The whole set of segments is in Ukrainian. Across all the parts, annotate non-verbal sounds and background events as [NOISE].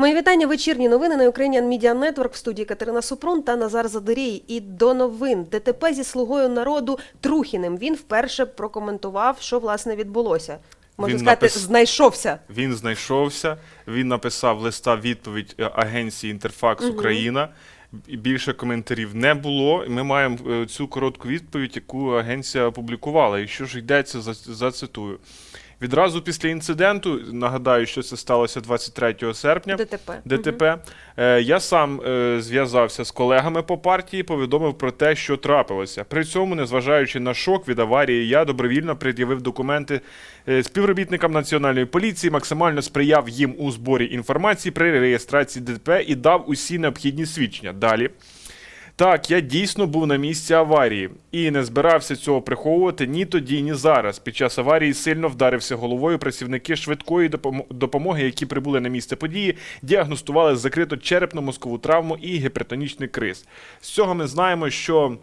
Мої вітання. Вечірні новини на Ukrainian Media Network в студії Катерина Супрун та Назар Задорій. І до новин ДТП зі слугою народу Трухіним. Він вперше прокоментував, що власне відбулося. Можна Він сказати, напис- знайшовся. Він знайшовся, він написав листа відповідь е, агенції Інтерфакс Україна. І Більше коментарів не було. Ми маємо е, цю коротку відповідь, яку агенція опублікувала. І що ж йдеться, за- зацитую. Відразу після інциденту, нагадаю, що це сталося 23 серпня. ДТП. ДТП. Е, Я сам е, зв'язався з колегами по партії, повідомив про те, що трапилося. При цьому, незважаючи на шок від аварії, я добровільно пред'явив документи е, співробітникам національної поліції, максимально сприяв їм у зборі інформації при реєстрації ДТП і дав усі необхідні свідчення. Далі. Так, я дійсно був на місці аварії і не збирався цього приховувати ні тоді, ні зараз. Під час аварії сильно вдарився головою. Працівники швидкої допомо- допомоги, які прибули на місце події, діагностували закриту черепно-мозкову травму і гіпертонічний криз. З цього ми знаємо, що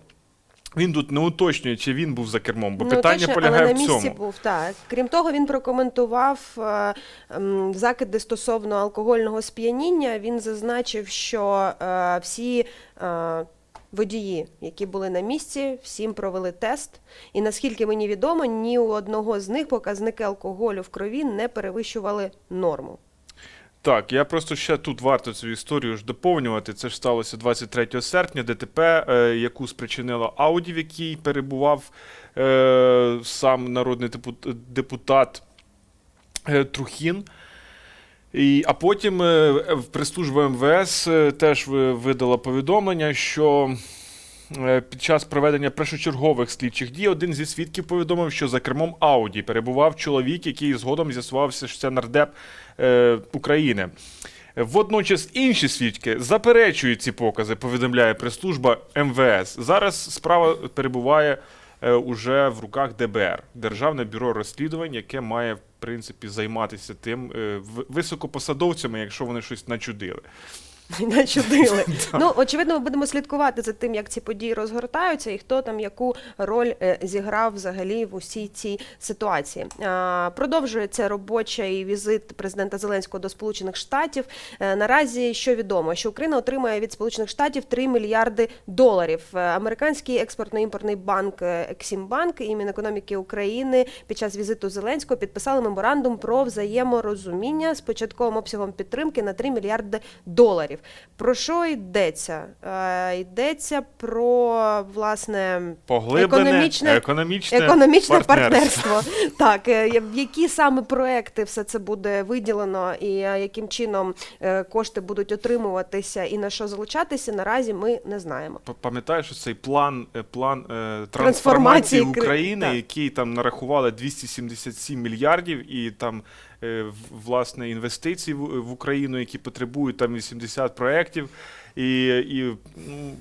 він тут не уточнює, чи він був за кермом, бо Ну, питання точно, полягає але в на місці цьому. був так. Крім того, він прокоментував е, закиди стосовно алкогольного сп'яніння. Він зазначив, що е, всі. Е, Водії, які були на місці, всім провели тест. І наскільки мені відомо, ні у одного з них показники алкоголю в крові не перевищували норму. Так, я просто ще тут варто цю історію ж доповнювати. Це ж сталося 23 серпня. ДТП, е, яку спричинила Ауді, в якій перебував е, сам народний депут- депутат е, Трухін. І, а потім е, в прес-служба МВС е, теж видала повідомлення, що е, під час проведення першочергових слідчих дій один зі свідків повідомив, що за кермом Ауді перебував чоловік, який згодом з'ясувався, що це нардеп е, України. Водночас інші свідки заперечують ці покази, повідомляє прес-служба МВС. Зараз справа перебуває уже в руках ДБР, Державне бюро розслідувань, яке має в принципі займатися тим е, високопосадовцями, якщо вони щось начудили. [LAUGHS] Начудили. [LAUGHS] Ну, очевидно, ми будемо слідкувати за тим, як ці події розгортаються, і хто там яку роль е, зіграв взагалі в усій цій ситуації. Продовжується робочий візит президента Зеленського до Сполучених Штатів. Е, Наразі що відомо, що Україна отримає від Сполучених Штатів 3 мільярди доларів. Е, Американський експортно-імпортний банк Ексімбанк і Мінекономіки України під час візиту Зеленського підписали меморандум про взаєморозуміння з початковим обсягом підтримки на 3 мільярди доларів. Про що йдеться? Е, Йдеться про власне Поглиблене економічне, економічне, економічне партнерство. партнерство. [LAUGHS] Так, е, в які саме проекти все це буде виділено, і е, яким чином кошти будуть отримуватися і на що залучатися, наразі ми не знаємо. Пам'ятаєш що цей план, план трансформації Трансформації України, так. який там нарахували 277 мільярдів, і там власне інвестицій в, в Україну, які потребують там 80 проєктів. І, і ну,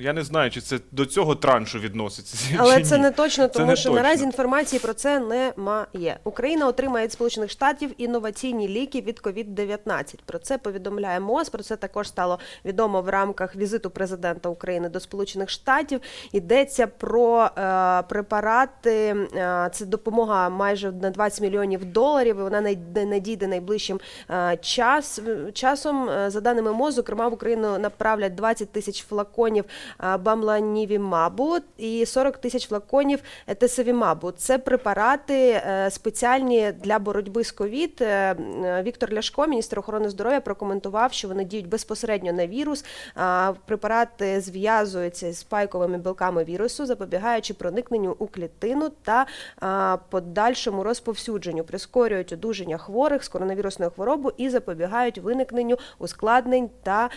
я не знаю, чи це до цього траншу відноситься. Але чи це ні. не точно, Це тому не що точно. наразі інформації про це немає. Україна отримає від Сполучених Штатів інноваційні ліки від COVID-19. Про це повідомляє МОЗ. Про це також стало відомо в рамках візиту президента України до Сполучених Штатів. Йдеться про е, препарати. Е, це допомога майже на 20 мільйонів доларів. і Вона надійде найближчим е, час часом. Е, За даними МОЗ, зокрема в Україну направлять 20 тисяч флаконів бамланівімабу і 40 тисяч флаконів етесевімабу. Це препарати е, спеціальні для боротьби з ковід. Е, Віктор Ляшко, міністр охорони здоров'я, прокоментував, що вони діють безпосередньо на вірус. Препарати зв'язуються з спайковими білками вірусу, запобігаючи проникненню у клітину та подальшому розповсюдженню, прискорюють одужання хворих з коронавірусною хворобою і запобігають виникненню ускладнень та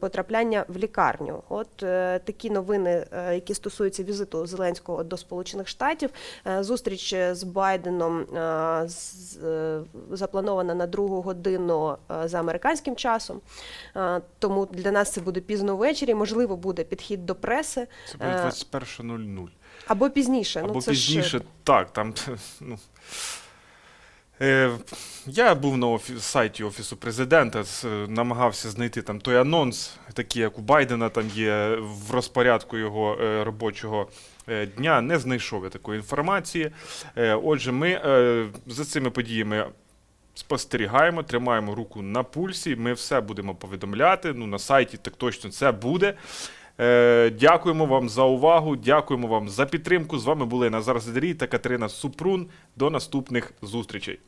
потрапляння в лікарню. От е, такі новини, е, які стосуються візиту Зеленського до Сполучених Штатів. Е, Зустріч е, з Байденом е, з- е, запланована на другу годину е, за американським часом. Е, Тому для нас це буде пізно ввечері. Можливо, буде підхід до преси Це буде е, 21.00. або пізніше. Або ну, це пізніше, Ж... так, там. [LAUGHS] Ну. Е, я був на офі- сайті Офісу президента, з- намагався знайти там той анонс, такий, як у Байдена, там є в розпорядку його е, робочого е, дня. Не знайшов я такої інформації. Е, отже, ми е, за цими подіями спостерігаємо, тримаємо руку на пульсі. Ми все будемо повідомляти. Ну, на сайті так точно це буде. Е, дякуємо вам за увагу, дякуємо вам за підтримку. З вами були Назар Зидарій та Катерина Супрун. До наступних зустрічей.